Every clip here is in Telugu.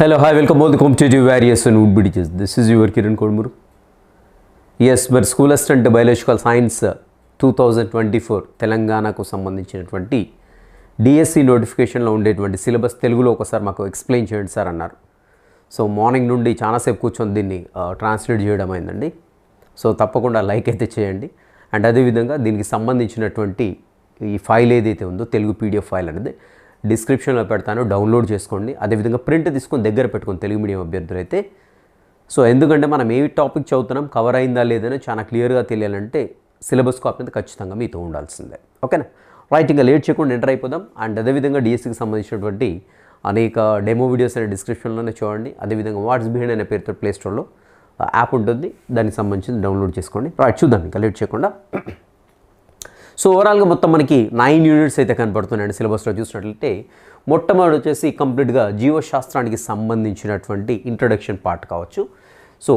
Hello, hi, welcome all the competitive various and would bridges. This is your Kiran Kodmuru. Yes మరి school assistant biological science two thousand twenty four తెలంగాణకు సంబంధించినటువంటి డిఎస్సి నోటిఫికేషన్లో ఉండేటువంటి సిలబస్ తెలుగులో ఒకసారి మాకు ఎక్స్ప్లెయిన్ చేయండి సార్ అన్నారు సో మార్నింగ్ నుండి చాలాసేపు కూర్చొని దీన్ని uh, ట్రాన్స్లేట్ చేయడం అయిందండి సో తప్పకుండా లైక్ అయితే చేయండి అండ్ అదేవిధంగా దీనికి సంబంధించినటువంటి ఈ ఫైల్ ఏదైతే ఉందో తెలుగు పీడిఎఫ్ ఫైల్ అనేది డిస్క్రిప్షన్లో పెడతాను. డౌన్లోడ్ చేసుకోండి. అదేవిధంగా ప్రింట్ తీసుకొని దగ్గర పెట్టుకొని తెలుగు మీడియం అభ్యర్థులు అయితే సో ఎందుకంటే మనం ఏ టాపిక్ చదువుతున్నాం కవర్ అయిందా లేదని చాలా క్లియర్గా తెలియాలంటే సిలబస్ కాపీ మీద ఖచ్చితంగా మీతో ఉండాల్సిందే. ఓకేనా? రైట్ ఇంకా లేట్ చేయకుండా ఎంటర్ అయిపోదాం. అండ్ అదేవిధంగా డిఎస్సికి సంబంధించినటువంటి అనేక డెమో వీడియోస్ అనే డిస్క్రిప్షన్లోనే చూడండి. అదేవిధంగా వాట్స్ బిహైండ్ అనే పేరుతో ప్లేస్టోర్లో యాప్ ఉంటుంది. దానికి సంబంధించి డౌన్లోడ్ చేసుకోండి. రైట్ చూద్దాం. ఇంకా లేట్ చేయకుండా. సో ఓవరాల్గా మొత్తం మనకి నైన్ యూనిట్స్ అయితే కనపడుతున్నాయండి సిలబస్లో చూసినట్లయితే. మొట్టమొదటి వచ్చేసి కంప్లీట్గా జీవశాస్త్రానికి సంబంధించినటువంటి ఇంట్రడక్షన్ పార్ట్ కావచ్చు. సో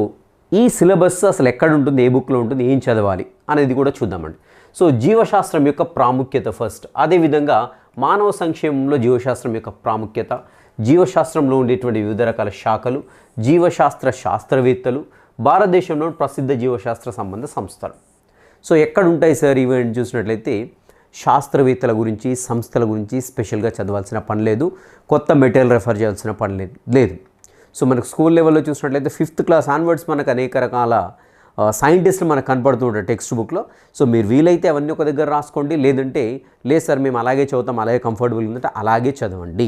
ఈ సిలబస్ అసలు ఎక్కడ ఉంటుంది ఏ బుక్లో ఉంటుంది ఏం చదవాలి అనేది కూడా చూద్దామండి. సో జీవశాస్త్రం యొక్క ప్రాముఖ్యత ఫస్ట్ అదేవిధంగా మానవ సంక్షేమంలో జీవశాస్త్రం యొక్క ప్రాముఖ్యత జీవశాస్త్రంలో ఉండేటువంటి వివిధ రకాల శాఖలు జీవశాస్త్ర శాస్త్రవేత్తలు భారతదేశంలో ప్రసిద్ధ జీవశాస్త్ర సంబంధ సంస్థలు. సో ఎక్కడ ఉంటాయి సార్ ఈవెంట్ చూసినట్లయితే శాస్త్రవేత్తల గురించి సంస్థల గురించి స్పెషల్గా చదవాల్సిన పని లేదు. కొత్త మెటీరియల్ రెఫర్ చేయాల్సిన పని లేదు లేదు. సో మనకు స్కూల్ లెవెల్లో చూసినట్లయితే ఫిఫ్త్ క్లాస్ ఆన్వర్డ్స్ మనకు అనేక రకాల సైంటిస్టులు మనకు కనపడుతూ ఉంటారు టెక్స్ట్ బుక్లో. సో మీరు వీలైతే అవన్నీ ఒక దగ్గర రాసుకోండి. లేదంటే లేదు సార్ మేము అలాగే చదువుతాం అలాగే కంఫర్టబుల్ ఉందంటే అలాగే చదవండి.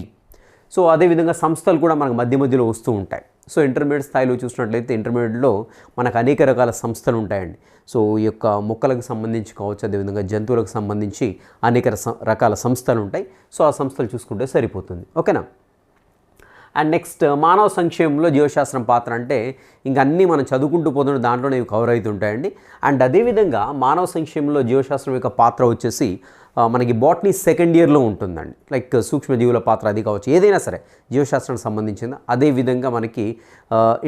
సో అదేవిధంగా సంస్థలు కూడా మనకు మధ్య మధ్యలో వస్తూ ఉంటాయి. సో ఇంటర్మీడియట్ స్థాయిలో చూసినట్లయితే ఇంటర్మీడియట్లో మనకు అనేక రకాల సంస్థలు ఉంటాయండి. సో ఈ యొక్క మొక్కలకు సంబంధించి కావచ్చు అదేవిధంగా జంతువులకు సంబంధించి అనేక రకాల సంస్థలు ఉంటాయి. సో ఆ సంస్థలు చూసుకుంటే సరిపోతుంది. ఓకేనా? అండ్ నెక్స్ట్ మానవ సంక్షేమంలో జీవశాస్త్రం పాత్ర అంటే ఇంక అన్నీ మనం చదువుకుంటూ పోతున్న దాంట్లోనే ఇవి కవర్ అవుతుంటాయండి. అండ్ అదేవిధంగా మానవ సంక్షేమంలో జీవశాస్త్రం యొక్క పాత్ర వచ్చేసి మనకి బాటనీ సెకండ్ ఇయర్లో ఉంటుందండి. లైక్ సూక్ష్మజీవుల పాత్ర అది కావచ్చు ఏదైనా సరే జీవశాస్త్రానికి సంబంధించింది. అదేవిధంగా మనకి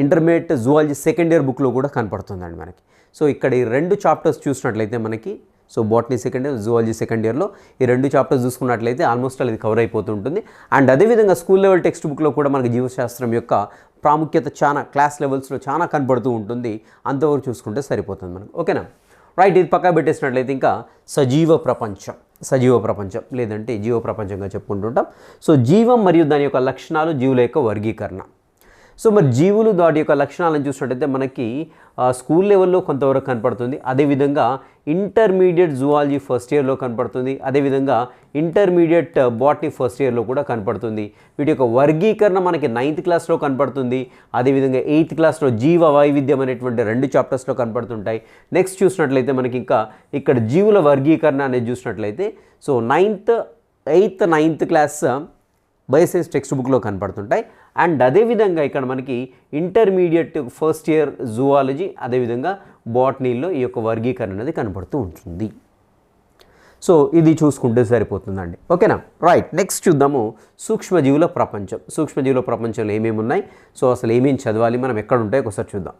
ఇంటర్మీడియట్ జువాలజీ సెకండ్ ఇయర్ బుక్లో కూడా కనపడుతుందండి మనకి. సో ఇక్కడ ఈ రెండు చాప్టర్స్ చూసినట్లయితే మనకి so botany second year zoology second ఇయర్లో ఈ రెండు చాప్టర్స్ చూసుకున్నట్లయితే ఆల్మోస్ట్ అది కవర్ అయిపోతుంటుంది. అండ్ అదేవిధంగా స్కూల్ లెవెల్ టెక్స్ట్ బుక్లో కూడా మనకి జీవశాస్త్రం యొక్క ప్రాముఖ్యత చాలా క్లాస్ లెవెల్స్లో చాలా కనపడుతూ ఉంటుంది. అంతవరకు చూసుకుంటే సరిపోతుంది మనకు. ఓకేనా? రైట్ ఇది పక్కా పెట్టేసినట్లయితే ఇంకా సజీవ ప్రపంచం. సజీవ ప్రపంచం లేదంటే జీవ ప్రపంచంగా చెప్పుకుంటుంటాం. సో జీవం మరియు దాని యొక్క లక్షణాలు జీవుల యొక్క వర్గీకరణ. సో మరి జీవులు దాటి యొక్క లక్షణాలను చూసినట్టయితే మనకి స్కూల్ లెవెల్లో కొంతవరకు కనపడుతుంది. అదేవిధంగా ఇంటర్మీడియట్ జువాలజీ ఫస్ట్ ఇయర్లో కనపడుతుంది. అదేవిధంగా ఇంటర్మీడియట్ బాటనీ ఫస్ట్ ఇయర్లో కూడా కనపడుతుంది. వీటి యొక్క వర్గీకరణ మనకి నైన్త్ క్లాస్లో కనపడుతుంది. అదేవిధంగా ఎయిత్ క్లాస్లో జీవ వైవిధ్యం అనేటువంటి రెండు చాప్టర్స్లో కనపడుతుంటాయి. నెక్స్ట్ చూసినట్లయితే మనకి ఇంకా ఇక్కడ జీవుల వర్గీకరణ అనేది చూసినట్లయితే so ninth eighth ninth class bioscience text బుక్లో కనపడుతుంటాయి. అండ్ అదేవిధంగా ఇక్కడ మనకి ఇంటర్మీడియట్ ఫస్ట్ ఇయర్ జువాలజీ అదేవిధంగా బాటనీలో ఈ యొక్క వర్గీకరణ అనేది కనపడుతూ ఉంటుంది. సో ఇది చూసుకుంటే సరిపోతుందండి. ఓకేనా? రైట్. నెక్స్ట్ చూద్దాము సూక్ష్మజీవుల ప్రపంచం. సూక్ష్మజీవుల ప్రపంచంలో ఏమేమి ఉన్నాయి? సో అసలు ఏమేమి చదవాలి? మనం ఎక్కడ ఉంటాయో ఒకసారి చూద్దాం.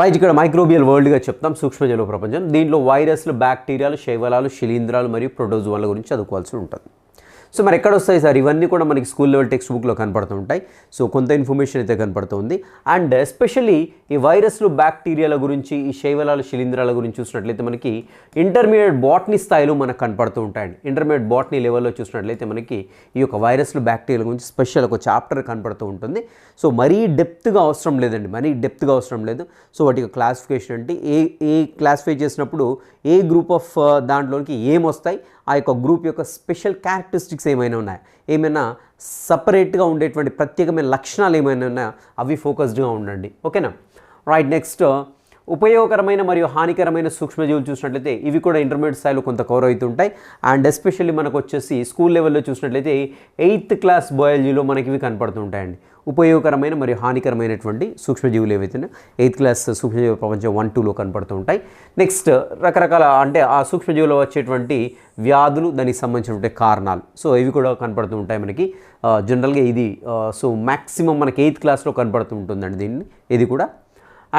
రైట్. ఇక్కడ మైక్రోబియల్ వరల్డ్గా చెప్తాం సూక్ష్మజీవుల ప్రపంచం. దీంట్లో వైరస్లు బ్యాక్టీరియాలు శైవలాలు శిలీంధ్రాలు మరియు ప్రోటోజువాల గురించి చదువుకోవాల్సి ఉంటుంది. సో మరి ఎక్కడ వస్తాయి సార్? ఇవన్నీ కూడా మనకి స్కూల్ లెవెల్ టెక్స్ట్ బుక్లో కనపడుతూ ఉంటాయి. సో కొంత ఇన్ఫర్మేషన్ అయితే కనపడుతుంది అండ్ ఎస్పెషల్లీ ఈ వైరస్లు బ్యాక్టీరియాల గురించి ఈ శైవలాల శిలీంధ్రాల గురించి చూసినట్లయితే మనకి ఇంటర్మీడియట్ బాట్నీ స్థాయిలో మనకు కనపడుతూ ఉంటాయండి. ఇంటర్మీడియట్ బాట్నీ లెవెల్లో చూసినట్లయితే మనకి ఈ యొక్క వైరస్లు బ్యాక్టీరియాల గురించి స్పెషల్ ఒక చాప్టర్ కనపడుతూ ఉంటుంది. సో మరీ డెప్త్గా అవసరం లేదండి. మరీ డెప్త్గా అవసరం లేదు. సో వాటి యొక్క క్లాసిఫికేషన్ అంటే ఏ ఏ క్లాసిఫై చేసినప్పుడు ఏ గ్రూప్ ఆఫ్ దాంట్లోకి ఏమొస్తాయి? ఆ యొక్క గ్రూప్ యొక్క స్పెషల్ క్యారెక్టరిస్టిక్స్ ఏమైనా ఉన్నాయా? ఏమైనా సపరేట్గా ఉండేటువంటి ప్రత్యేకమైన లక్షణాలు ఏమైనా ఉన్నాయా? అవి ఫోకస్డ్గా ఉండండి. ఓకేనా? రైట్ నెక్స్ట్ ఉపయోగకరమైన మరియు హానికరమైన సూక్ష్మజీవులు చూసినట్లయితే ఇవి కూడా ఇంటర్మీడియట్ స్థాయిలో కొంత కవర్ అవుతుంటాయి అండ్ ఎస్పెషల్లీ మనకు వచ్చేసి స్కూల్ లెవెల్లో చూసినట్లయితే ఎయిత్ క్లాస్ బయాలజీలో మనకి ఇవి కనపడుతుంటాయండి. ఉపయోగకరమైన మరియు హానికరమైనటువంటి సూక్ష్మజీవులు ఏవైతే ఎయిత్ క్లాస్ సూక్ష్మజీవ ప్రపంచం వన్ టూలో కనపడుతూ ఉంటాయి నెక్స్ట్ రకరకాల అంటే ఆ సూక్ష్మజీవులు వచ్చేటువంటి వ్యాధులు దానికి సంబంధించినటువంటి కారణాలు. సో ఇవి కూడా కనపడుతూ ఉంటాయి మనకి జనరల్గా ఇది సో మ్యాక్సిమం మనకి ఎయిత్ క్లాస్లో కనపడుతూ ఉంటుందండి దీన్ని. ఇది కూడా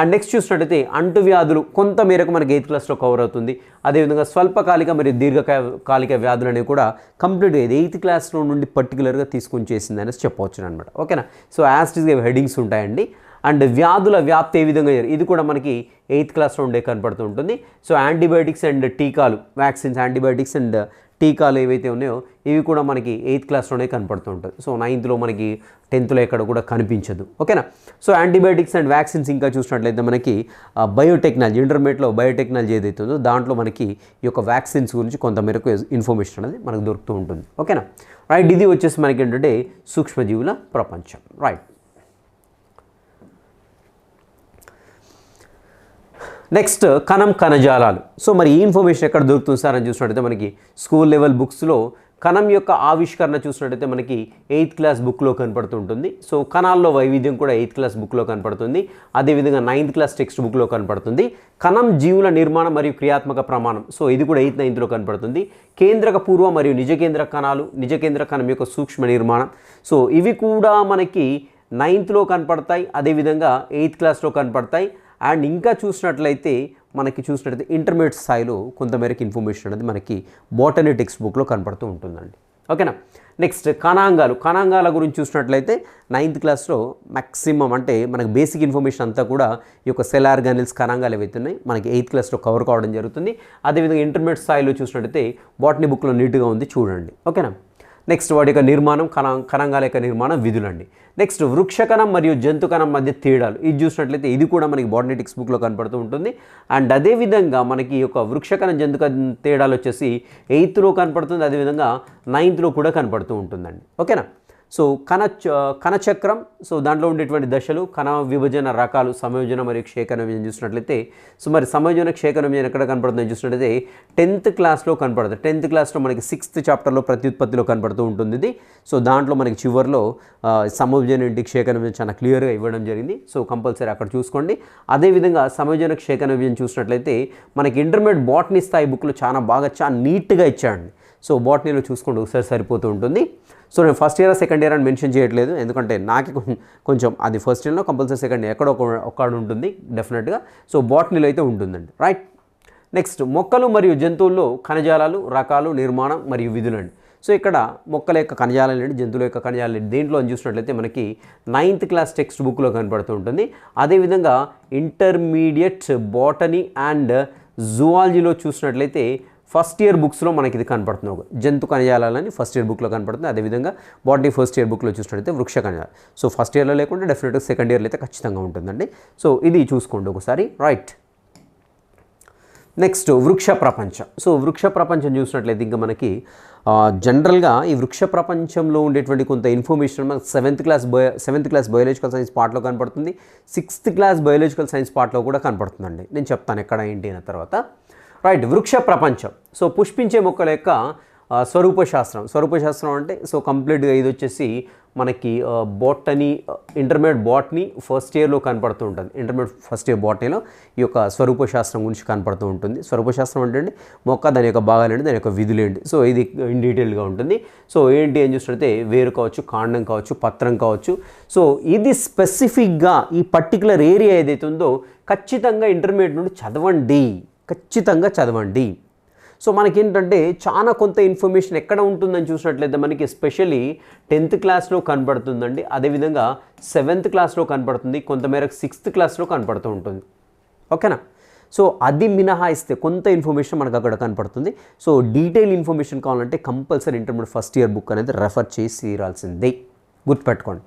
అండ్ నెక్స్ట్ చూసినట్టయితే అంటువ్యాధులు కొంత మేరకు మనకి ఎయిత్ క్లాస్లో కవర్ అవుతుంది. అదేవిధంగా స్వల్పకాలిక మరియు దీర్ఘకాలిక వ్యాధులు అనేవి కూడా కంప్లీట్గా ఇది ఎయిత్ క్లాస్లో నుండి పర్టికులర్గా తీసుకొని చేసింది అనేసి చెప్పవచ్చు అనమాట ఓకేనా? సో యాస్టిస్గా హెడింగ్స్ ఉంటాయండి. అండ్ వ్యాధుల వ్యాప్తి ఏ విధంగా ఇది కూడా మనకి ఎయిత్ క్లాస్లో ఉండే కనపడుతూ ఉంటుంది. సో యాంటీబయాటిక్స్ అండ్ టీకాలు వ్యాక్సిన్స్ యాంటీబయాటిక్స్ అండ్ టీకాలు ఏవైతే ఉన్నాయో ఇవి కూడా మనకి ఎయిత్ క్లాస్లోనే కనపడుతుంటుంది సో నైన్త్లో మనకి టెన్త్లో ఎక్కడ కూడా కనిపించదు. ఓకేనా? సో యాంటీబయాటిక్స్ అండ్ వ్యాక్సిన్స్ ఇంకా చూసినట్లయితే మనకి బయోటెక్నాలజీ ఇంటర్మీడియట్లో బయోటెక్నాలజీ ఏదైతే ఉందో దాంట్లో మనకి ఈ యొక్క వ్యాక్సిన్స్ గురించి కొంతమేరకు ఇన్ఫర్మేషన్ అనేది మనకు దొరుకుతూ ఉంటుంది. ఓకేనా? రైట్ ఇది వచ్చేసి మనకి ఏంటంటే సూక్ష్మజీవుల ప్రపంచం. రైట్. నెక్స్ట్ కణం కణజాలాలు. సో మరి ఈ ఇన్ఫర్మేషన్ ఎక్కడ దొరుకుతుంది సార్ అని చూసినట్టయితే మనకి స్కూల్ లెవెల్ బుక్స్లో కణం యొక్క ఆవిష్కరణ చూసినట్టయితే మనకి ఎయిత్ క్లాస్ బుక్లో కనపడుతుంటుంది. సో కణాల్లో వైవిధ్యం కూడా ఎయిత్ క్లాస్ బుక్లో కనపడుతుంది. అదేవిధంగా నైన్త్ క్లాస్ టెక్స్ట్ బుక్లో కనపడుతుంది. కణం జీవుల నిర్మాణం మరియు క్రియాత్మక ప్రమాణం. సో ఇది కూడా ఎయిత్ నైన్త్లో కనపడుతుంది. కేంద్రక పూర్వ మరియు నిజ కేంద్ర కణాలు నిజ కేంద్ర కణం యొక్క సూక్ష్మ నిర్మాణం. సో ఇవి కూడా మనకి నైన్త్లో కనపడతాయి. అదేవిధంగా ఎయిత్ క్లాస్లో కనపడతాయి. అండ్ ఇంకా చూసినట్లయితే మనకి చూసినట్లయితే ఇంటర్మీడియట్ స్థాయిలో కొంతమేరకు ఇన్ఫర్మేషన్ అనేది మనకి బాటనీ టెక్స్ట్ బుక్లో కనపడుతూ ఉంటుందండి. ఓకేనా? నెక్స్ట్ కణాంగాలు. కణాంగాల గురించి చూసినట్లయితే నైన్త్ క్లాస్లో మ్యాక్సిమం అంటే మనకు బేసిక్ ఇన్ఫర్మేషన్ అంతా కూడా ఈ యొక్క సెల్ ఆర్గానిల్స్ కణాంగాలు ఏవైతున్నాయి మనకి ఎయిత్ క్లాస్లో కవర్ కావడం జరుగుతుంది. అదేవిధంగా ఇంటర్మీడియట్ స్థాయిలో చూసినట్లయితే బాటనీ బుక్లో నీట్గా ఉంది చూడండి. ఓకేనా? నెక్స్ట్ వాటి యొక్క నిర్మాణం కణ కణంగాల యొక్క నిర్మాణం విధులండి. నెక్స్ట్ వృక్షకణం మరియు జంతుకణం మధ్య తేడాలు. ఇది చూసినట్లయితే ఇది కూడా మనకి బాటనెటిక్స్ బుక్లో కనపడుతూ ఉంటుంది. అండ్ అదేవిధంగా మనకి ఈ యొక్క వృక్షకణం జంతు తేడాలు వచ్చేసి ఎయిత్లో కనపడుతుంది. అదేవిధంగా నైన్త్లో కూడా కనపడుతూ ఉంటుందండి. ఓకేనా సో కణ కణచక్రం సో దాంట్లో ఉండేటువంటి దశలు కణ విభజన రకాలు సంయోజన మరియు క్షేకణ విభజన చూసినట్లయితే సో మరి సంయోజన క్షేకణ విభజన ఎక్కడ కనపడుతుందని చూసినట్లయితే టెన్త్ క్లాస్లో కనపడుతుంది టెన్త్ క్లాస్లో మనకి సిక్స్త్ చాప్టర్లో ప్రత్యుత్పత్తిలో కనపడుతూ ఉంటుంది ఇది. సో దాంట్లో మనకి చివరిలో సమయోజన సమవిభజన ఏంటి క్షేకణ విభజన చాలా క్లియర్గా ఇవ్వడం జరిగింది. సో కంపల్సరీ అక్కడ చూసుకోండి. అదేవిధంగా సమయోజన క్షేకణ విభజన చూసినట్లయితే మనకి ఇంటర్మీడియట్ బాటనీ స్థాయి బుక్లో చాలా బాగా చాలా నీట్గా ఇచ్చాడండి. సో బాటనీలో చూసుకోండి ఒకసారి సరిపోతూ ఉంటుంది. సో నేను ఫస్ట్ ఇయర్ సెకండ్ ఇయర్ అని మెన్షన్ చేయట్లేదు. ఎందుకంటే నాకు కొంచెం అది ఫస్ట్ ఇయర్లో కంపల్సరీ సెకండ్ ఇయర్ ఎక్కడో ఒక్కడ ఉంటుంది డెఫినెట్గా సో బాటనీలో అయితే ఉంటుందండి. రైట్ నెక్స్ట్ మొక్కలు మరియు జంతువుల్లో కణజాలాలు రకాలు నిర్మాణం మరియు విధులండి. సో ఇక్కడ మొక్కల యొక్క కణజాలం ఏంటి జంతువుల యొక్క కణజాలం ఏంటి దేంట్లో అని చూసినట్లయితే మనకి నైన్త్ క్లాస్ టెక్స్ట్ బుక్లో కనపడుతూ ఉంటుంది. అదేవిధంగా ఇంటర్మీడియట్ బాటనీ అండ్ జువాలజీలో చూసినట్లయితే ఫస్ట్ ఇయర్ బుక్స్లో మనకి ఇది కనపడుతుంది. ఒక జంతు కణజాలని ఫస్ట్ ఇయర్ బుక్లో కనపడుతుంది అదేవిధంగా బాటనీ ఫస్ట్ ఇయర్ బుక్లో చూసినట్లయితే వృక్ష కణజాలం. సో ఫస్ట్ ఇయర్లో లేకుంటే డెఫినెట్గా సెకండ్ ఇయర్లో అయితే ఖచ్చితంగా ఉంటుందండి. సో ఇది చూసుకోండి ఒకసారి. రైట్. నెక్స్ట్ వృక్ష ప్రపంచం. సో వృక్ష ప్రపంచం చూసినట్లయితే ఇంకా మనకి జనరల్గా ఈ వృక్ష ప్రపంచంలో ఉండేటువంటి కొంత ఇన్ఫర్మేషన్ మనకు seventh class bio seventh class biological science పార్ట్లో కనపడుతుంది. సిక్స్త్ క్లాస్ బయాలజికల్ సైన్స్ పార్ట్లో కూడా కనపడుతుందండి. నేను చెప్తాను ఎక్కడ ఏంటి అన్న తర్వాత. రైట్ వృక్ష ప్రపంచం. సో పుష్పించే మొక్కల యొక్క స్వరూపశాస్త్రం స్వరూప శాస్త్రం. స్వరూప శాస్త్రం అంటే సో కంప్లీట్గా ఇది వచ్చేసి మనకి బోటనీ ఇంటర్మీడియట్ బాటనీ ఫస్ట్ ఇయర్లో కనపడుతూ ఉంటుంది ఇంటర్మీడియట్ ఫస్ట్ ఇయర్ బాటనీలో ఈ యొక్క స్వరూప శాస్త్రం గురించి కనపడుతూ ఉంటుంది. స్వరూపశాస్త్రం అంటే మొక్క దాని యొక్క భాగాలేంటి దాని యొక్క విధులేంటి సో ఇది ఇన్ డీటెయిల్గా ఉంటుంది. సో ఏంటి అని చూసినట్టే వేరు కావచ్చు కాండం కావచ్చు పత్రం కావచ్చు. సో ఇది స్పెసిఫిక్గా ఈ పర్టికులర్ ఏరియా ఏదైతే ఉందో ఖచ్చితంగా ఇంటర్మీడియట్ నుండి చదవండి. ఖచ్చితంగా చదవండి. సో మనకేంటంటే చాలా కొంత ఇన్ఫర్మేషన్ ఎక్కడ ఉంటుందని చూసినట్లయితే మనకి ఎస్పెషల్లీ టెన్త్ క్లాస్లో కనబడుతుందండి. అదేవిధంగా సెవెంత్ క్లాస్లో కనబడుతుంది. కొంతమేరకు సిక్స్త్ క్లాస్లో కనపడుతూ ఉంటుంది. ఓకేనా? సో అది మినహాయిస్తే కొంత ఇన్ఫర్మేషన్ మనకు అక్కడ కనపడుతుంది. సో డీటెయిల్ ఇన్ఫర్మేషన్ కావాలంటే compulsory intermediate first year book అనేది రెఫర్ చేసి తీరాల్సిందే. గుర్తుపెట్టుకోండి.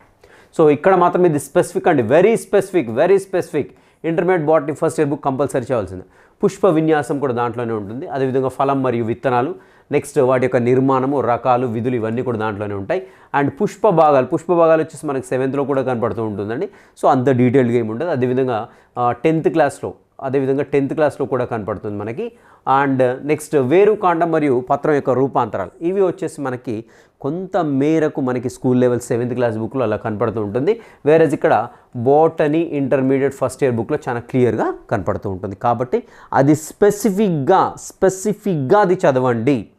సో ఇక్కడ మాత్రం ఇది స్పెసిఫిక్ అండి. Very specific very specific. Intermediate botany first year book compulsory చేయాల్సిందే. పుష్ప విన్యాసం కూడా దాంట్లోనే ఉంటుంది. అదేవిధంగా ఫలం మరియు విత్తనాలు నెక్స్ట్ వాటి యొక్క నిర్మాణము రకాలు విధులు ఇవన్నీ కూడా దాంట్లోనే ఉంటాయి. అండ్ పుష్ప భాగాలు పుష్ప భాగాలు వచ్చేసి మనకి సెవెంత్లో కూడా కనపడుతూ ఉంటుందండి. సో అంత డీటెయిల్గా ఏమి ఉండదు అదేవిధంగా టెన్త్ క్లాస్లో అదేవిధంగా టెన్త్ క్లాస్లో కూడా కనపడుతుంది మనకి. అండ్ నెక్స్ట్ వేరు కాండం మరియు పత్రం యొక్క రూపాంతరాలు ఇవి వచ్చేసి మనకి కొంత మేరకు మనకి స్కూల్ లెవెల్ సెవెంత్ క్లాస్ బుక్లో అలా కనపడుతూ ఉంటుంది. వేరేజ్ ఇక్కడ బోటనీ ఇంటర్మీడియట్ ఫస్ట్ ఇయర్ బుక్లో చాలా క్లియర్గా కనపడుతూ ఉంటుంది. కాబట్టి అది స్పెసిఫిక్గా స్పెసిఫిక్గా అది చదవండి.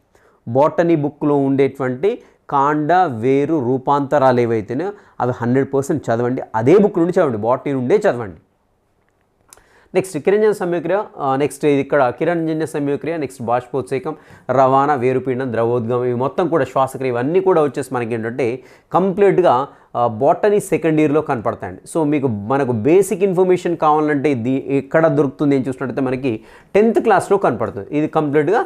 బోటనీ బుక్లో ఉండేటువంటి కాండ వేరు రూపాంతరాలు ఏవైతేనే అవి హండ్రెడ్ పర్సెంట్ చదవండి. అదే బుక్ నుండి చదవండి. బాటనీ నుండే చదవండి. నెక్స్ట్ కిరంజన సంయుక్రియ నెక్స్ట్ ఇది ఇక్కడ కిరంజన్య సంయుక్రియ నెక్స్ట్ బాష్పోత్సేకం రవాణా వేరుపీండం ద్రవోద్గమం ఇవి మొత్తం కూడా శ్వాసక్రియ ఇవన్నీ కూడా వచ్చేసి మనకి ఏంటంటే కంప్లీట్గా బాటనీ సెకండ్ ఇయర్లో కనపడతాయండి. సో మీకు మనకు బేసిక్ ఇన్ఫర్మేషన్ కావాలంటే ఇది ఎక్కడ దొరుకుతుంది అని చూసినట్టయితే మనకి టెన్త్ క్లాస్లో కనపడుతుంది. ఇది కంప్లీట్గా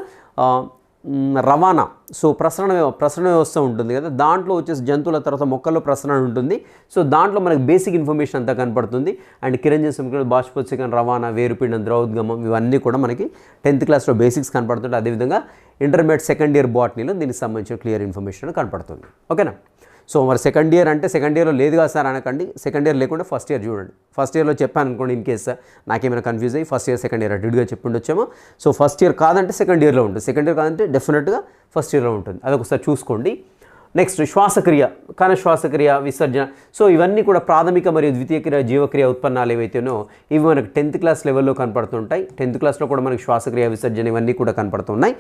రవాణా. సో ప్రసరణ వ్యవ- ప్రసరణ వ్యవస్థ ఉంటుంది కదా. దాంట్లో వచ్చేసి జంతువుల తర్వాత మొక్కల్లో ప్రసరణ ఉంటుంది. సో దాంట్లో మనకి బేసిక్ ఇన్ఫర్మేషన్ అంతా కనపడుతుంది. అండ్ కిరంజన సమీకరణ బాష్పోత్సకం రవాణా వేరుపీండం ద్రౌద్గమం ఇవన్నీ కూడా మనకి టెన్త్ క్లాస్లో బేసిక్స్ కనపడుతుంది అదేవిధంగా ఇంటర్మీడియట్ సెకండ్ ఇయర్ బాటనీలో దీనికి సంబంధించిన క్లియర్ ఇన్ఫర్మేషన్ కనపడుతుంది. ఓకేనా? సో మరి సెకండ్ ఇయర్ అంటే సెకండ్ ఇయర్లో లేదు కదా సార్ అనకండి. సెకండ్ ఇయర్ లేకుండా ఫస్ట్ ఇయర్ చూడండి. ఫస్ట్ ఇయర్లో చెప్పాను అనుకోండి ఇన్ కేస్ నాకేమైనా కన్ఫ్యూజ్ అయ్యి ఫస్ట్ ఇయర్ సెకండ్ ఇయర్ అడ్డుగా చెప్పుండొచ్చేమో. సో ఫస్ట్ ఇయర్ కాదంటే సెకండ్ ఇయర్లో ఉంటుంది. సెకండ్ ఇయర్ కాదంటే డెఫినెట్గా ఫస్ట్ ఇయర్లో ఉంటుంది. అదొకసారి చూసుకోండి. నెక్స్ట్ శ్వాసక్రియ కణ శ్వాసక్రియ విసర్జన. సో ఇవన్నీ కూడా ప్రాథమిక మరియు ద్వితీయక్రియ జీవక్రియ ఉత్పన్నాలు ఏవైతేనో ఇవి మనకు టెన్త్ క్లాస్ లెవెల్లో కనపడుతుంటాయి. టెన్త్ క్లాస్లో కూడా మనకి శ్వాసక్రియ విసర్జన ఇవన్నీ కూడా కనపడుతున్నాయి.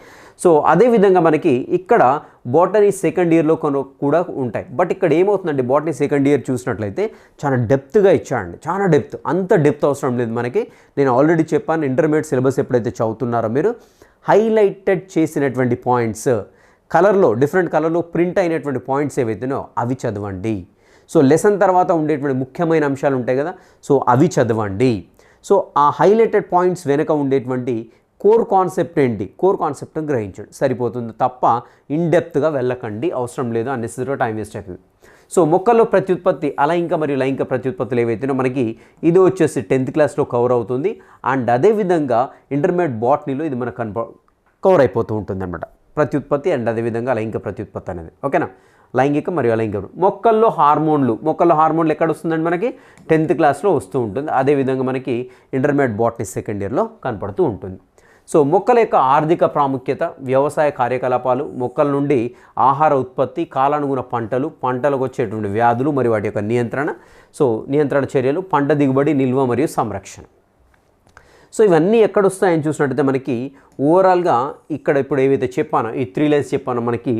సో అదేవిధంగా మనకి ఇక్కడ బాటనీ సెకండ్ ఇయర్లో కొను కూడా ఉంటాయి. బట్ ఇక్కడ ఏమవుతుందంటే బాటనీ సెకండ్ ఇయర్ చూసినట్లయితే చాలా డెప్త్గా ఇచ్చాడండి. చాలా డెప్త్. అంత డెప్త్ అవసరం లేదు మనకి. నేను ఆల్రెడీ చెప్పాను ఇంటర్మీడియట్ సిలబస్ ఎప్పుడైతే చదువుతున్నారో మీరు హైలైటెడ్ చేసినటువంటి పాయింట్స్ కలర్లో డిఫరెంట్ కలర్లో ప్రింట్ అయినటువంటి పాయింట్స్ ఏవైతేనో అవి చదవండి. సో లెసన్ తర్వాత ఉండేటువంటి ముఖ్యమైన అంశాలు ఉంటాయి కదా సో అవి చదవండి. సో ఆ హైలైటెడ్ పాయింట్స్ వెనుక ఉండేటువంటి కోర్ కాన్సెప్ట్ ఏంటి? కోర్ కాన్సెప్ట్ గ్రహించండి. సరిపోతుంది తప్ప ఇన్డెప్త్గా వెళ్ళకండి అవసరం లేదు అన్నెసరీగా టైం వేస్ట్ అవుతుంది సో మొక్కల్లో ప్రత్యుత్పత్తి అలైంక మరియు లైంక ప్రత్యుత్పత్తులు ఏవైతేనో మనకి ఇది వచ్చేసి టెన్త్ క్లాస్లో కవర్ అవుతుంది. అండ్ అదేవిధంగా ఇంటర్మీడియట్ బాటనీలో ఇది మనకు కన్ఫర్ కవర్ అయిపోతూ ఉంటుంది అనమాట ప్రత్యుత్పత్తి అండ్ అదేవిధంగా లైంగిక ప్రత్యుత్పత్తి అనేది. ఓకేనా? లైంగిక మరియు అలైంగిక మొక్కల్లో హార్మోన్లు. మొక్కల్లో హార్మోన్లు ఎక్కడ వస్తుందండి మనకి? టెన్త్ క్లాస్లో వస్తూ ఉంటుంది. అదేవిధంగా మనకి ఇంటర్మీడియట్ బాటనీ సెకండ్ ఇయర్లో కనపడుతూ ఉంటుంది. సో మొక్కల యొక్క ఆర్థిక ప్రాముఖ్యత వ్యవసాయ కార్యకలాపాలు మొక్కల నుండి ఆహార ఉత్పత్తి కాలానుగుణ పంటలు పంటలకు వచ్చేటువంటి వ్యాధులు మరియు వాటి యొక్క నియంత్రణ. సో నియంత్రణ చర్యలు పంట దిగుబడి నిల్వ మరియు సంరక్షణ. సో ఇవన్నీ ఎక్కడ వస్తాయని చూసినట్టయితే మనకి ఓవరాల్గా ఇక్కడ ఇప్పుడు ఏవైతే చెప్పానో ఈ త్రీ లైన్స్ చెప్పానో మనకి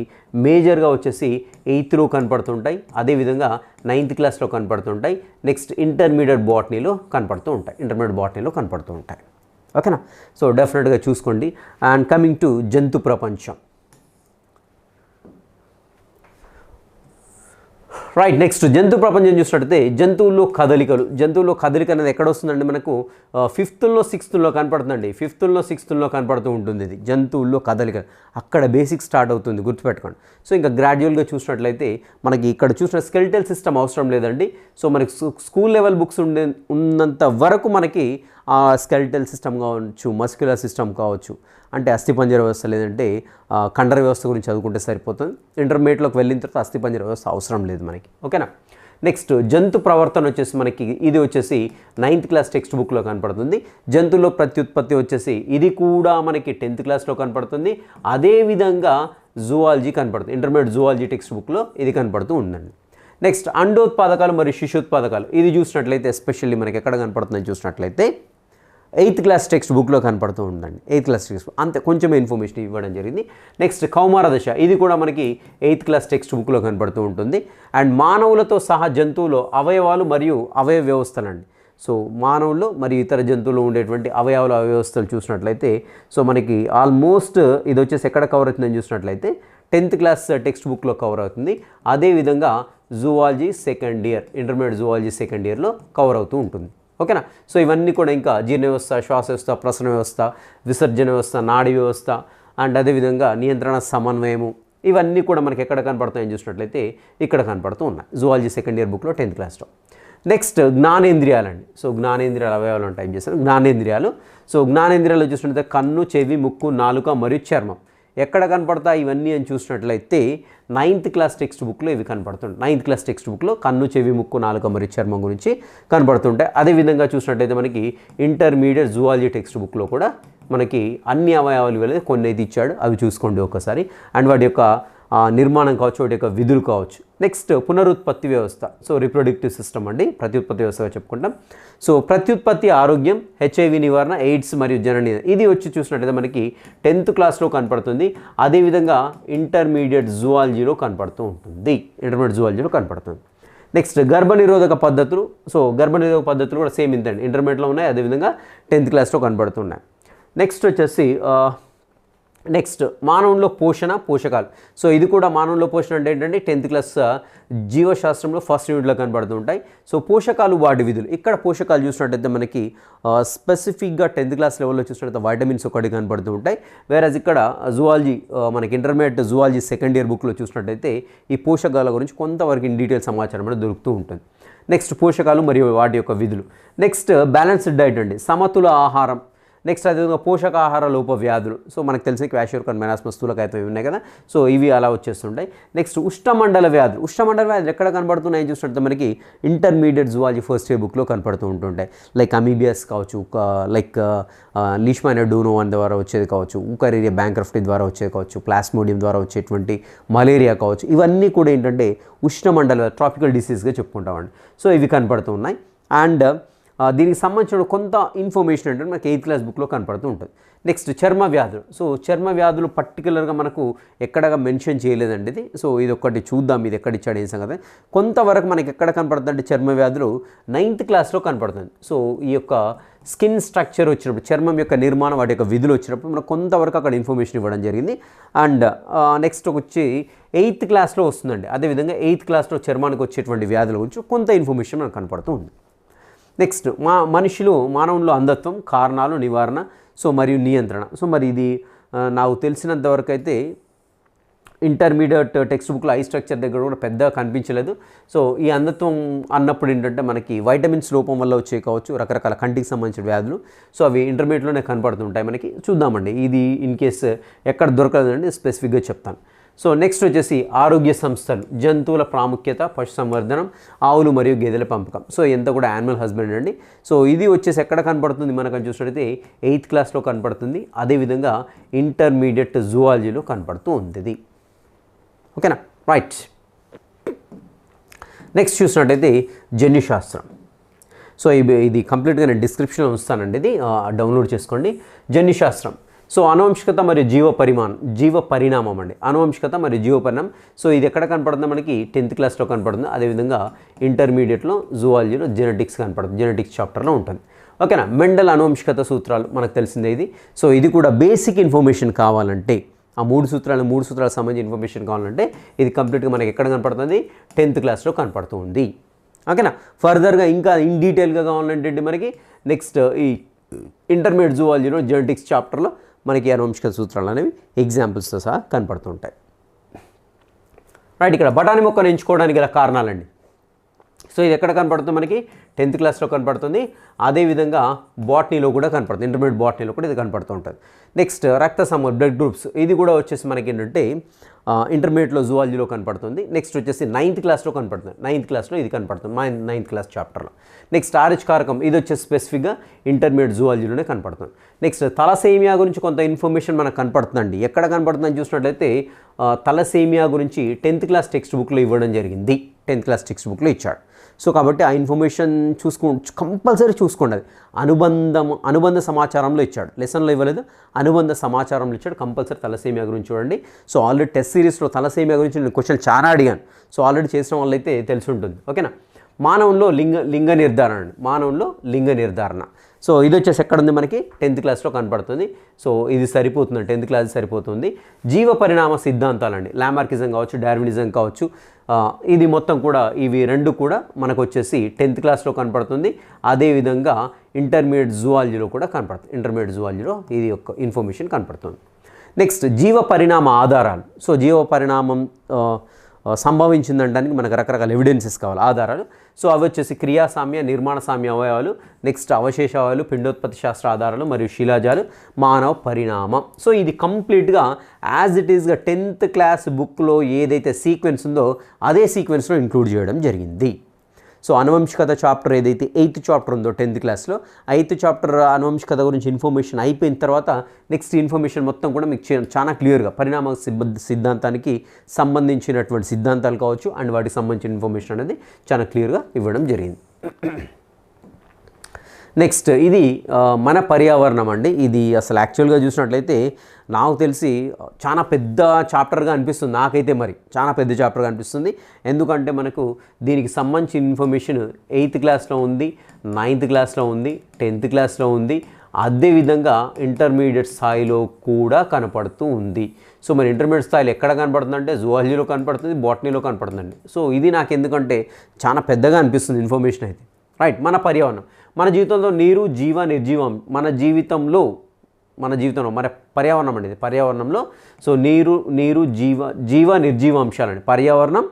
మేజర్గా వచ్చేసి ఎయిత్లో కనపడుతుంటాయి. అదేవిధంగా నైన్త్ క్లాస్లో కనపడుతుంటాయి. నెక్స్ట్ ఇంటర్మీడియట్ బాటనీలో కనపడుతూ ఉంటాయి ఇంటర్మీడియట్ బాటనీలో కనపడుతూ ఉంటాయి ఓకేనా? సో డెఫినెట్గా చూసుకోండి. అండ్ కమింగ్ టు జంతు ప్రపంచం. రైట్ నెక్స్ట్ జంతు ప్రపంచం చూసినట్టయితే జంతువుల్లో కదలికలు జంతువుల్లో కదలిక అనేది ఎక్కడ వస్తుందండి మనకు ఫిఫ్త్లో సిక్స్త్లో కనపడుతుందండి. ఫిఫ్త్లో సిక్స్త్లో కనపడుతూ ఉంటుంది ఇది. జంతువుల్లో కదలిక. అక్కడ బేసిక్ స్టార్ట్ అవుతుంది గుర్తుపెట్టుకోండి. సో ఇంకా గ్రాడ్యువల్గా చూసినట్లయితే మనకి ఇక్కడ చూసిన స్కెల్టల్ సిస్టమ్ అవసరం లేదండి. సో మనకి స్కూల్ లెవెల్ బుక్స్ ఉండే ఉన్నంత వరకు మనకి ఆ స్కెల్టల్ సిస్టమ్ కావచ్చు మస్క్యులర్ సిస్టమ్ కావచ్చు అంటే అస్థిపంజర వ్యవస్థ లేదంటే కండర వ్యవస్థ గురించి చదువుకుంటే సరిపోతుంది. ఇంటర్మీడియట్లోకి వెళ్ళిన తర్వాత అస్థిపంజర వ్యవస్థ అవసరం లేదు మనకి. ఓకేనా? నెక్స్ట్ జంతు ప్రవర్తన వచ్చేసి మనకి ఇది వచ్చేసి నైన్త్ క్లాస్ టెక్స్ట్ బుక్లో కనపడుతుంది. జంతువులో ప్రత్యుత్పత్తి వచ్చేసి ఇది కూడా మనకి టెన్త్ క్లాస్లో కనపడుతుంది. అదేవిధంగా జువాలజీ కనపడుతుంది. ఇంటర్మీడియట్ జువాలజీ టెక్స్ట్ బుక్లో ఇది కనపడుతూ ఉందండి. నెక్స్ట్ అండోత్పాదకాలు మరియు శిశుత్పాదకాలు. ఇది చూసినట్లయితే ఎస్పెషల్లీ మనకి ఎక్కడ కనపడుతుందని చూసినట్లయితే ఎయిత్ క్లాస్ టెక్స్ట్ బుక్లో కనపడుతూ ఉందండి ఎయిత్ క్లాస్ టెక్స్ట్ అంత అంతే కొంచెం ఇన్ఫర్మేషన్ ఇవ్వడం జరిగింది. నెక్స్ట్ కౌమార దశ. ఇది కూడా మనకి ఎయిత్ క్లాస్ టెక్స్ట్ బుక్లో కనపడుతూ ఉంటుంది. అండ్ మానవులతో సహా జంతువులో అవయవాలు మరియు అవయవ వ్యవస్థలండి. సో మానవుల్లో మరియు ఇతర జంతువులు ఉండేటువంటి అవయవాల వ్యవస్థలు చూసినట్లయితే సో మనకి ఆల్మోస్ట్ ఇది వచ్చేసి ఎక్కడ కవర్ అవుతుందని చూసినట్లయితే టెన్త్ క్లాస్ టెక్స్ట్ బుక్లో కవర్ అవుతుంది. అదేవిధంగా zoology second year intermediate zoology second ఇయర్లో కవర్ అవుతూ ఉంటుంది. ఓకేనా? సో ఇవన్నీ కూడా ఇంకా జీర్ణ వ్యవస్థ శ్వాస వ్యవస్థ ప్రసరణ వ్యవస్థ విసర్జన వ్యవస్థ నాడీ వ్యవస్థ అండ్ అదేవిధంగా నియంత్రణ సమన్వయము. ఇవన్నీ కూడా మనకి ఎక్కడ కనపడతాయని చూసినట్లయితే ఇక్కడ కనపడుతూ ఉన్నాయి. జువాలజీ సెకండ్ ఇయర్ బుక్లో టెన్త్ క్లాస్లో నెక్స్ట్ జ్ఞానేంద్రియాలండి. సో జ్ఞానేంద్రియాలు అవయవాలు అని టైప్ చేశాను. జ్ఞానేంద్రియాలు. సో జ్ఞానేంద్రియాలు చూసినట్లయితే కన్ను చెవి ముక్కు నాలుక మరియు చర్మం. ఎక్కడ కనపడతాయి ఇవన్నీ అని చూసినట్లయితే నైన్త్ క్లాస్ టెక్స్ట్ బుక్లో ఇవి కనపడుతుంటాయి. నైన్త్ క్లాస్ టెక్స్ట్ బుక్లో కన్ను చెవి ముక్కు నాలుక మరియు చర్మం గురించి కనపడుతుంటాయి. అదేవిధంగా చూసినట్లయితే మనకి ఇంటర్మీడియట్ జువాలజీ టెక్స్ట్ బుక్లో కూడా మనకి అన్ని అవయవాలు వెళ్ళి కొన్ని అయితే ఇచ్చాడు. అవి చూసుకోండి ఒకసారి. అండ్ వాటి యొక్క నిర్మాణం కావచ్చు వాటి యొక్క విధులు కావచ్చు. నెక్స్ట్ పునరుత్పత్తి వ్యవస్థ. సో రిప్రొడక్టివ్ సిస్టమ్ అండి. ప్రత్యుత్పత్తి వ్యవస్థగా చెప్పుకుంటాం. సో ప్రత్యుత్పత్తి ఆరోగ్యం హెచ్ఐవి నివారణ ఎయిడ్స్ మరియు జనని ఇది వచ్చి చూసినట్టయితే మనకి టెన్త్ క్లాస్లో కనపడుతుంది. అదేవిధంగా ఇంటర్మీడియట్ జువాలజీలో కనపడుతూ ఉంటుంది. ఇంటర్మీడియట్ జువాలజీలో కనపడుతుంది. నెక్స్ట్ గర్భనిరోధక పద్ధతులు. సో గర్భనిరోధక పద్ధతులు కూడా సేమ్ ఇంతండి ఇంటర్మీడియట్లో ఉన్నాయి అదేవిధంగా టెన్త్ క్లాస్లో కనబడుతున్నాయి నెక్స్ట్ వచ్చేసి నెక్స్ట్ మానవుల్లో పోషణ పోషకాలు. సో ఇది కూడా మానవుల్లో పోషణ అంటే ఏంటంటే టెన్త్ క్లాస్ జీవశాస్త్రంలో ఫస్ట్ యూనిట్లో కనబడుతుంటాయి సో పోషకాలు వాటి విధులు. ఇక్కడ పోషకాలు చూసినట్టయితే మనకి స్పెసిఫిక్గా టెన్త్ క్లాస్ లెవెల్లో చూసినట్టయితే వైటమిన్స్ ఒకటి కనబడుతూ ఉంటాయి. వేరేజ్ ఇక్కడ జువాలజీ మనకి ఇంటర్మీడియట్ జువాలజీ సెకండ్ ఇయర్ బుక్లో చూసినట్టయితే ఈ పోషకాల గురించి కొంతవరకు ఇన్ డీటెయిల్ సమాచారం అనేది దొరుకుతూ ఉంటుంది. నెక్స్ట్ పోషకాలు మరియు వాటి యొక్క విధులు. నెక్స్ట్ బ్యాలెన్స్డ్ డైట్ అండి. సమతుల ఆహారం. నెక్స్ట్ అదేవిధంగా పోషకాహార లోప వ్యాధులు సో మనకు తెలిసిన క్వాషోర్కన్ మెనాస్మ స్థూలకాయతం ఇవి ఉన్నాయి కదా. సో ఇవి అలా వచ్చేస్తుంటాయి. నెక్స్ట్ ఉష్ణమండల వ్యాధులు. ఉష్ణమండల వ్యాధులు ఎక్కడ కనబడుతున్నాయి చూసినట్టు మనకి ఇంటర్మీడియట్ జువాలజీ ఫస్ట్ ఇయర్ బుక్లో కనపడుతూ ఉంటుంటాయి. లైక్ అమీబియస్ కావచ్చు లైక్ లీష్మైన డూనో అని ద్వారా వచ్చేది కావచ్చు ఉకరేరియా బ్యాంక్రఫ్టీ ద్వారా వచ్చేది కావచ్చు ప్లాస్మోడియం ద్వారా వచ్చేటువంటి మలేరియా కావచ్చు. ఇవన్నీ కూడా ఏంటంటే ఉష్ణమండల ట్రాపికల్ డిసీజ్గా చెప్పుకుంటామండి. సో ఇవి కనపడుతూ ఉన్నాయి. అండ్ దీనికి సంబంధించిన కొంత ఇన్ఫర్మేషన్ అంటే మనకి ఎయిత్ క్లాస్ బుక్లో కనపడుతూ ఉంటుంది. నెక్స్ట్ చర్మ వ్యాధులు. సో చర్మ వ్యాధులు పర్టికులర్గా మనకు ఎక్కడగా మెన్షన్ చేయలేదండి ఇది. సో ఇది ఒకటి చూద్దాం ఇది ఎక్కడ ఇచ్చాడు ఏం సంగతి. కొంతవరకు మనకి ఎక్కడ కనపడుతుంది చర్మ వ్యాధులు నైన్త్ క్లాస్లో కనపడుతుంది. సో ఈ యొక్క స్కిన్ స్ట్రక్చర్ వచ్చినప్పుడు చర్మం యొక్క నిర్మాణం వాటి యొక్క విధులు వచ్చినప్పుడు మనకు కొంతవరకు అక్కడ ఇన్ఫర్మేషన్ ఇవ్వడం జరిగింది. అండ్ నెక్స్ట్ వచ్చి ఎయిత్ క్లాస్లో వస్తుందండి. అదేవిధంగా ఎయిత్ క్లాస్లో చర్మానికి వచ్చేటువంటి వ్యాధుల గురించి కొంత ఇన్ఫర్మేషన్ మనకు కనపడుతూ ఉంది. నెక్స్ట్ మా మనుషులు మానవుల్లో అంధత్వం కారణాలు నివారణ సో మరియు నియంత్రణ. సో మరి ఇది నాకు తెలిసినంతవరకు అయితే ఇంటర్మీడియట్ టెక్స్ట్ బుక్లో ఐ స్ట్రక్చర్ దగ్గర కూడా పెద్దగా కనిపించలేదు. సో ఈ అంధత్వం అన్నప్పుడు ఏంటంటే మనకి వైటమిన్స్ లోపం వల్ల వచ్చే కావచ్చు రకరకాల కంటికి సంబంధించిన వ్యాధులు. సో అవి ఇంటర్మీడియట్లోనే కనపడుతుంటాయి మనకి. చూద్దామండి. ఇది ఇన్ కేస్ ఎక్కడ దొరకలేదండి స్పెసిఫిక్గా చెప్తాను. సో నెక్స్ట్ వచ్చేసి ఆరోగ్య సంస్థలు జంతువుల ప్రాముఖ్యత పశు సంవర్ధనం ఆవులు మరియు గేదెల పెంపకం. సో ఎంత కూడా యానిమల్ హస్బెండ్ అండి. సో ఇది వచ్చేసి ఎక్కడ కనపడుతుంది? మనకు చూసినట్టయితే ఎయిత్ క్లాస్లో కనపడుతుంది. అదేవిధంగా ఇంటర్మీడియట్ జువాలజీలో కనపడుతూ ఉంది ఇది ఓకేనా? రైట్. నెక్స్ట్ చూసినట్టయితే జన్యుశాస్త్రం. సో ఇది ఇది కంప్లీట్గా నేను డిస్క్రిప్షన్లో ఉంచుతానండి ఇది. డౌన్లోడ్ చేసుకోండి. జన్యుశాస్త్రం. సో అనువంశికత మరియు జీవ పరిమాణం జీవ పరిణామం అండి. అనువంశికత మరియు జీవ పరిణామం. సో ఇది ఎక్కడ కనపడుతుంది మనకి? టెన్త్ క్లాస్లో కనపడుతుంది. అదేవిధంగా ఇంటర్మీడియట్లో జువాలజీలో జెనెటిక్స్ కనపడుతుంది. జెనెటిక్స్ చాప్టర్లో ఉంటుంది. ఓకేనా? మెండల్ అనువంశికత సూత్రాలు మనకు తెలిసిందే ఇది. సో ఇది కూడా బేసిక్ ఇన్ఫర్మేషన్ కావాలంటే ఆ మూడు సూత్రాలు మూడు సూత్రాలకు సంబంధించిన ఇన్ఫర్మేషన్ కావాలంటే ఇది కంప్లీట్గా మనకి ఎక్కడ కనపడుతుంది? టెన్త్ క్లాస్లో కనపడుతుంది. ఓకేనా? ఫర్దర్గా ఇంకా ఇన్ డీటెయిల్గా కావాలంటే మనకి? నెక్స్ట్ ఈ ఇంటర్మీడియట్ జువాలజీలో జెనెటిక్స్ చాప్టర్లో మనకి అనువంశిక సూత్రాలు అనేవి ఎగ్జాంపుల్స్తో సహా కనపడుతుంటాయి. రైట్ ఇక్కడ బఠానీ మొక్కను ఎంచుకోవడానికి గల కారణాలండి. సో ఇది ఎక్కడ కనపడుతుంది మనకి? టెన్త్ క్లాస్లో కనపడుతుంది. అదేవిధంగా బాటనీలో కూడా కనపడుతుంది. ఇంటర్మీడియట్ బాటనీలో కూడా ఇది కనపడుతూ ఉంటుంది. నెక్స్ట్ రక్త సమ బ్లడ్ గ్రూప్స్ ఇది కూడా వచ్చేసి మనకి ఏంటంటే ఇంటర్మీడియట్లో జువాలజీలో కనపడుతుంది. నెక్స్ట్ వచ్చేసి నైన్త్ క్లాస్లో కనపడుతుంది. నైన్త్ క్లాస్లో ఇది కనపడుతుంది. మా నైన్త్ క్లాస్ చాప్టర్లో నెక్స్ట్ ఆర్హెచ్ కారకం ఇది వచ్చేసి స్పెసిఫిక్గా ఇంటర్మీడియట్ జువాలజీలోనే కనపడుతుంది. నెక్స్ట్ తలసేమియా గురించి కొంత ఇన్ఫర్మేషన్ మనకు కనపడుతుందండి. ఎక్కడ కనపడుతుందని చూసినట్లయితే తలసేమియా గురించి టెన్త్ క్లాస్ టెక్స్ట్ బుక్లో ఇవ్వడం జరిగింది. టెన్త్ క్లాస్ టెక్స్ట్ బుక్లో ఇచ్చాడు. సో కాబట్టి ఆ ఇన్ఫర్మేషన్ చూసుకో కంపల్సరీ చూసుకోండి అది. అనుబంధం అనుబంధ సమాచారంలో ఇచ్చాడు. లెసన్లో ఇవ్వలేదు. అనుబంధ సమాచారంలో ఇచ్చాడు. కంపల్సరీ తలసేమియా గురించి చూడండి. సో ఆల్రెడీ టెస్ట్ సిరీస్లో తలసేమియా గురించి నేను క్వశ్చన్ చాలా అడిగాను. సో ఆల్రెడీ చేసిన వాళ్ళైతే తెలిసి ఉంటుంది. ఓకేనా? మానవుల్లో లింగ లింగ నిర్ధారణ అండి. మానవుల్లో లింగ నిర్ధారణ. సో ఇది వచ్చేసి ఎక్కడ ఉంది మనకి? టెన్త్ క్లాస్లో కనపడుతుంది. సో ఇది సరిపోతుంది టెన్త్ క్లాస్ సరిపోతుంది. జీవ పరిణామ సిద్ధాంతాలండి. లామార్కిజం కావచ్చు డార్వినిజం కావచ్చు ఇది మొత్తం కూడా ఇవి రెండు కూడా మనకు వచ్చేసి టెన్త్ క్లాస్లో కనపడుతుంది. అదేవిధంగా ఇంటర్మీడియట్ జువాలజీలో కూడా కనపడుతుంది. ఇంటర్మీడియట్ జువాలజీలో ఇది యొక్క ఇన్ఫర్మేషన్ కనపడుతుంది. నెక్స్ట్ జీవ పరిణామ ఆధారాలు. సో జీవ పరిణామం సంభవించిందనడానికి మనకు రకరకాల ఎవిడెన్సెస్ కావాలి. ఆధారాలు. సో అవి వచ్చేసి క్రియాసామ్య నిర్మాణ సామ్య అవయవాలు నెక్స్ట్ అవశేషాలు పిండోత్పత్తి శాస్త్ర ఆధారాలు మరియు శిలాజాలు మానవ పరిణామం. సో ఇది కంప్లీట్గా యాజ్ ఇట్ ఈస్గా టెన్త్ క్లాస్ బుక్లో ఏదైతే సీక్వెన్స్ ఉందో అదే సీక్వెన్స్లో ఇంక్లూడ్ చేయడం జరిగింది. సో అనువంశికత చాప్టర్ ఏదైతే ఎయిత్ చాప్టర్ ఉందో టెన్త్ క్లాస్లో ఎయిత్ చాప్టర్ అనువంశికత గురించి ఇన్ఫర్మేషన్ అయిపోయిన తర్వాత నెక్స్ట్ ఇన్ఫర్మేషన్ మొత్తం కూడా మీకు చాలా క్లియర్గా పరిణామ సిద్ధాంతానికి సంబంధించినటువంటి సిద్ధాంతాలు కావచ్చు అండ్ వాటికి సంబంధించిన ఇన్ఫర్మేషన్ అనేది చాలా క్లియర్గా ఇవ్వడం జరిగింది. నెక్స్ట్ ఇది మన పర్యావరణం అండి. ఇది అసలు యాక్చువల్గా చూసినట్లయితే నాకు తెలిసి చాలా పెద్ద చాప్టర్గా అనిపిస్తుంది నాకైతే మరి. చాలా పెద్ద చాప్టర్గా అనిపిస్తుంది. ఎందుకంటే మనకు దీనికి సంబంధించిన ఇన్ఫర్మేషన్ ఎయిత్ క్లాస్లో ఉంది నైన్త్ క్లాస్లో ఉంది టెన్త్ క్లాస్లో ఉంది. అదేవిధంగా ఇంటర్మీడియట్ స్థాయిలో కూడా కనపడుతూ ఉంది. సో మరి ఇంటర్మీడియట్ స్థాయిలో ఎక్కడ కనపడుతుందంటే జువాలజీలో కనపడుతుంది బాటనీలో కనపడుతుందండి. సో ఇది నాకు ఎందుకంటే చాలా పెద్దగా అనిపిస్తుంది ఇన్ఫర్మేషన్ అయితే. రైట్ మన పర్యావరణం. మన జీవితంలో నీరు జీవ నిర్జీవం మన జీవితంలో మన జీవితంలో మన పర్యావరణం అనేది పర్యావరణంలో సో నీరు నీరు జీవ జీవ నిర్జీవ అంశాలని పర్యావరణం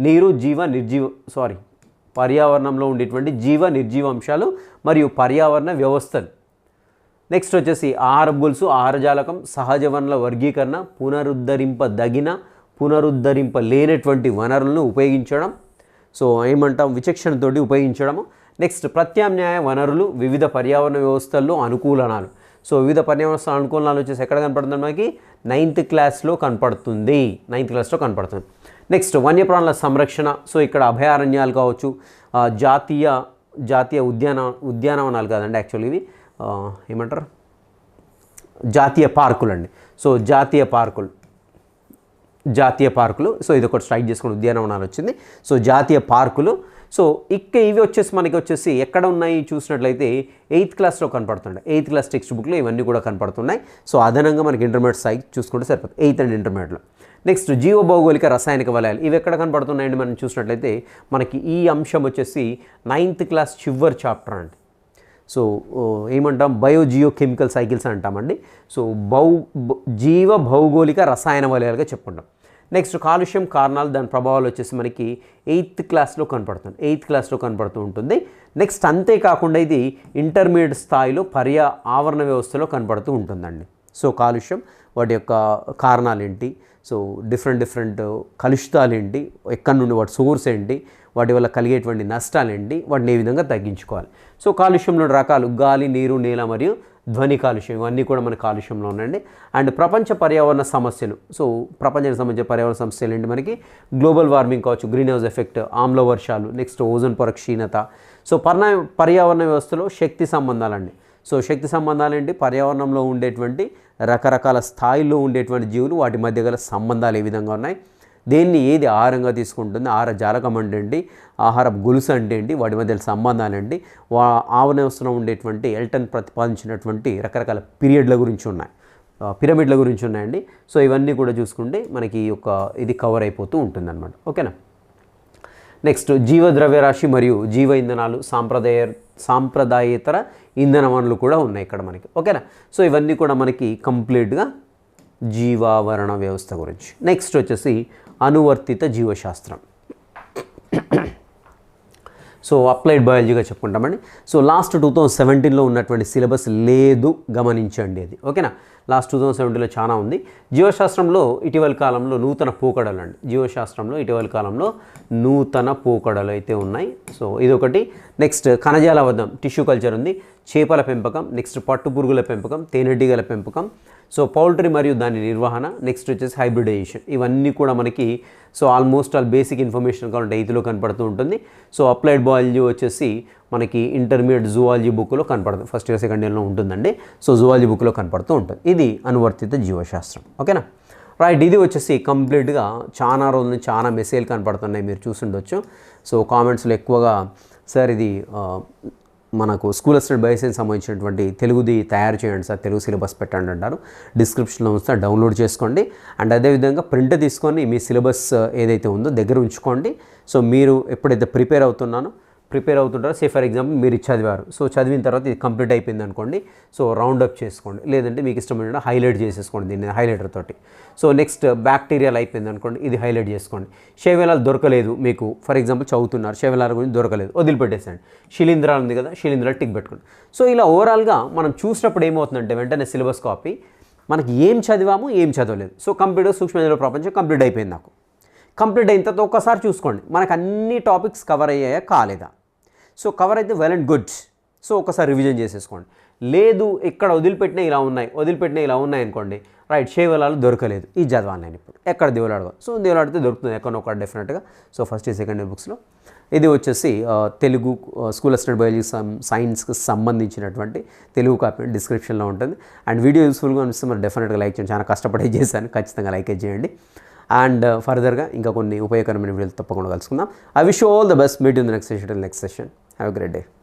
నీరు జీవ నిర్జీవ సారీ పర్యావరణంలో ఉండేటువంటి జీవ నిర్జీవ అంశాలు మరియు పర్యావరణ వ్యవస్థలు. నెక్స్ట్ వచ్చేసి ఆహార గొలుసు ఆహారజాలకం సహజ వనరుల వర్గీకరణ పునరుద్ధరింపదగిన పునరుద్ధరింపలేనటువంటి వనరులను ఉపయోగించడం. సో ఏమంటాం? విచక్షణతోటి ఉపయోగించడము. నెక్స్ట్ ప్రత్యామ్నాయ వనరులు వివిధ పర్యావరణ వ్యవస్థల్లో అనుకూలనాలు. సో వివిధ పర్యావరణ అనుకూలాలు వచ్చేసి ఎక్కడ కనపడుతుంది మనకి? నైన్త్ క్లాస్లో కనపడుతుంది. నైన్త్ క్లాస్లో కనపడుతుంది. నెక్స్ట్ వన్యప్రాణుల సంరక్షణ. సో ఇక్కడ అభయారణ్యాలు కావచ్చు జాతీయ జాతీయ ఉద్యాన ఉద్యానవనాలు కాదండి యాక్చువల్లీ ఇవి. ఏమంటారు? జాతీయ పార్కులు అండి. సో జాతీయ పార్కులు. జాతీయ పార్కులు. సో ఇది ఒకటి స్ట్రైక్ చేసుకుని ఉద్యానవనాలు వచ్చింది. సో జాతీయ పార్కులు. సో ఇక్క ఇవి వచ్చేసి మనకి వచ్చేసి ఎక్కడ ఉన్నాయి చూసినట్లయితే ఎయిత్ క్లాస్లో కనపడుతున్నాయి. ఎయిత్ క్లాస్ టెక్స్ట్ బుక్లో ఇవన్నీ కూడా కనపడుతున్నాయి. సో అదనంగా మనకి ఇంటర్మీడియట్ స్థాయి చూసుకుంటే సరిపోతుంది. ఎయిత్ అండ్ ఇంటర్మీడియట్లో. నెక్స్ట్ జీవభౌగోళిక రసాయనిక వలయాలు. ఇవి ఎక్కడ కనపడుతున్నాయండి మనం చూసినట్లయితే మనకి ఈ అంశం వచ్చేసి నైన్త్ క్లాస్ చివరి చాప్టర్ అండి. సో ఏమంటాం? బయోజియో కెమికల్ సైకిల్స్ అంటామండి. సో భౌ జీవ భౌగోళిక రసాయన వలయాలుగా చెప్పుకుంటాం. నెక్స్ట్ కాలుష్యం కారణాలు దాని ప్రభావాలు వచ్చేసి మనకి ఎయిత్ క్లాస్లో కనపడుతుంది. ఎయిత్ క్లాస్లో కనపడుతూ ఉంటుంది. నెక్స్ట్ అంతేకాకుండా ఇది ఇంటర్మీడియట్ స్థాయిలో పర్యా ఆవరణ వ్యవస్థలో కనపడుతూ ఉంటుందండి. సో కాలుష్యం వాటి యొక్క కారణాలు ఏంటి సో డిఫరెంట్ డిఫరెంట్ కలుషితాలు ఏంటి ఎక్కడి నుండి వాటి సోర్స్ ఏంటి? వాటి వల్ల కలిగేటువంటి నష్టాలు ఏంటి వాటిని ఏ విధంగా తగ్గించుకోవాలి? సో కాలుష్యంలో రకాలు గాలి నీరు నేల మరియు ధ్వని కాలుష్యం ఇవన్నీ కూడా మన కాలుష్యంలో ఉన్నాయండి. అండ్ ప్రపంచ పర్యావరణ సమస్యలు. సో ప్రపంచానికి సంబంధించిన పర్యావరణ సమస్యలు ఏంటి మనకి? గ్లోబల్ వార్మింగ్ కావచ్చు గ్రీన్ హౌస్ ఎఫెక్ట్ ఆమ్ల వర్షాలు నెక్స్ట్ ఓజోన్ పొర క్షీణత సో పర్ణ పర్యావరణ వ్యవస్థలో శక్తి సంబంధాలండి. సో శక్తి సంబంధాలు ఏంటి పర్యావరణంలో ఉండేటువంటి రకరకాల స్థాయిల్లో ఉండేటువంటి జీవులు వాటి మధ్య గల సంబంధాలు ఏ విధంగా ఉన్నాయి? దేన్ని ఏది ఆహారంగా తీసుకుంటుంది? ఆహార జాలకం అంటే ఏంటి ఆహార గొలుసు అంటే ఏంటి వాటి మధ్య సంబంధాలు ఏంటి వా ఆవరణ ఉండేటువంటి ఎల్టన్ ప్రతిపాదించినటువంటి రకరకాల పీరియడ్ల గురించి ఉన్నాయి. పిరమిడ్ల గురించి ఉన్నాయండి. సో ఇవన్నీ కూడా చూసుకుంటే మనకి ఈ యొక్క ఇది కవర్ అయిపోతూ ఉంటుందన్నమాట. ఓకేనా? నెక్స్ట్ జీవ ద్రవ్యరాశి మరియు జీవ ఇంధనాలు సాంప్రదాయ సాంప్రదాయేతర ఇంధన వనరులు కూడా ఉన్నాయి ఇక్కడ మనకి. ఓకేనా? సో ఇవన్నీ కూడా మనకి కంప్లీట్గా జీవావరణ వ్యవస్థ గురించి. నెక్స్ట్ వచ్చేసి అనువర్తిత జీవశాస్త్రం. సో అప్లైడ్ బయాలజీగా చెప్పుకుంటామండి. సో లాస్ట్ టూ థౌజండ్ సెవెంటీన్లో ఉన్నటువంటి సిలబస్ లేదు గమనించండి అది. ఓకేనా? లాస్ట్ టూ థౌసండ్ సెవెంటీలో చాలా ఉంది. జీవశాస్త్రంలో ఇటీవల కాలంలో నూతన పోకడలు అండి. జీవశాస్త్రంలో ఇటీవల కాలంలో నూతన పోకడలు అయితే ఉన్నాయి. సో ఇదొకటి. నెక్స్ట్ కణజాల వద్దం టిష్యూ కల్చర్ ఉంది. చేపల పెంపకం నెక్స్ట్ పట్టు పురుగుల పెంపకం తేనెటీగల పెంపకం సో పౌల్ట్రీ మరియు దాని నిర్వహణ నెక్స్ట్ వచ్చేసి హైబ్రిడైజేషన్ ఇవన్నీ కూడా మనకి so almost all basic information కావాలంటే ఎయిత్లో కనపడుతూ ఉంటుంది. సో అప్లైడ్ బయాలజీ వచ్చేసి మనకి ఇంటర్మీడియట్ జువాలజీ బుక్లో కనపడుతుంది ఫస్ట్ ఇయర్ సెకండ్ ఇయర్లో ఉంటుందండి. సో జువాలజీ బుక్లో కనపడుతూ ఉంటుంది. ఇది అనువర్తిత జీవశాస్త్రం. ఓకేనా రైట్ ఇది వచ్చేసి కంప్లీట్గా చాలా రోజులు చాలా మెసేజ్ కనపడుతున్నాయి. మీరు చూసుండొచ్చు. సో కామెంట్స్లో ఎక్కువగా సార్ ఇది మనకు స్కూల్ అసిస్టెంట్ బయోసైన్స్ సంబంధించినటువంటి తెలుగుది తయారు చేయండి సార్ తెలుగు సిలబస్ పెట్టండి అంటారు. డిస్క్రిప్షన్లో ఉంస్తే డౌన్లోడ్ చేసుకోండి. అండ్ అదేవిధంగా ప్రింట్ తీసుకొని మీ సిలబస్ ఏదైతే ఉందో దగ్గర ఉంచుకోండి. సో మీరు ఎప్పుడైతే ప్రిపేర్ అవుతున్నానో ప్రిపేర్ అవుతుంటారో. సే ఫర్ ఎగ్జాంపుల్ మీరు చదివారు. సో చదివిన తర్వాత ఇది కంప్లీట్ అయిపోయింది అనుకోండి. సో రౌండ్ అప్ చేసుకోండి. లేదంటే మీకు ఇష్టమైన హైలైట్ చేసేసుకోండి దీన్ని హైలైటర్ తోటి. సో నెక్స్ట్ బ్యాక్టీరియల్ అయిపోయింది అనుకోండి. ఇది హైలైట్ చేసుకోండి. శైవలాలు దొరకలేదు మీకు. ఫర్ ఎగ్జాంపుల్ చదువుతున్నారు. శైవలాల గురించి దొరకలేదు. వదిలిపెట్టేసండి శిలీంధ్రాలు ఉంది కదా శిలీంధ్రాలు టిక్ పెట్టుకోండి. సో ఇలా ఓవరాల్గా మనం చూసినప్పుడు ఏమవుతుందంటే వెంటనే సిలబస్ కాపీ. మనకి ఏం చదివాము ఏం చదవలేదు. సో కంప్యూటర్ సూక్ష్మజీవుల ప్రపంచం కంప్లీట్ అయిపోయింది నాకు. కంప్లీట్ అయిన తర్వాత ఒక్కసారి చూసుకోండి. మనకు అన్ని టాపిక్స్ కవర్ అయ్యాయా కాలేదా? సో కవర్ అయితే వెల్ అండ్ గుడ్. సో ఒకసారి రివిజన్ చేసేసుకోండి. లేదు ఇక్కడ వదిలిపెట్టిన ఇలా ఉన్నాయి వదిలిపెట్టిన ఇలా ఉన్నాయి అనుకోండి రైట్ శైవలాలు దొరకలేదు. ఈ చదవాలి నేను ఇప్పుడు. ఎక్కడ దేవులాడగా సో దేవులాడితే దొరుకుతుంది ఎక్కడో ఒక డెఫినెట్గా సో ఫస్ట్ సెకండ్ బుక్స్లో ఇది వచ్చేసి తెలుగు స్కూల్ అసిస్టెంట్ బయాలజీ సైన్స్కి సంబంధించినటువంటి తెలుగు కాపీ డిస్క్రిప్షన్లో ఉంటుంది. అండ్ వీడియో యూస్ఫుల్గా అనిపిస్తే మరి డెఫినెట్గా లైక్ చేయండి. చాలా కష్టపడి చేశాను. ఖచ్చితంగా లైక్ చేయండి. అండ్ ఫర్దర్గా uh, ఇంకా కొన్ని ఉపయోగకరమైన వీడియోలు తప్పకుండా కలుసుకుందాం. I wish all the best meet in the next session next session Have a great day.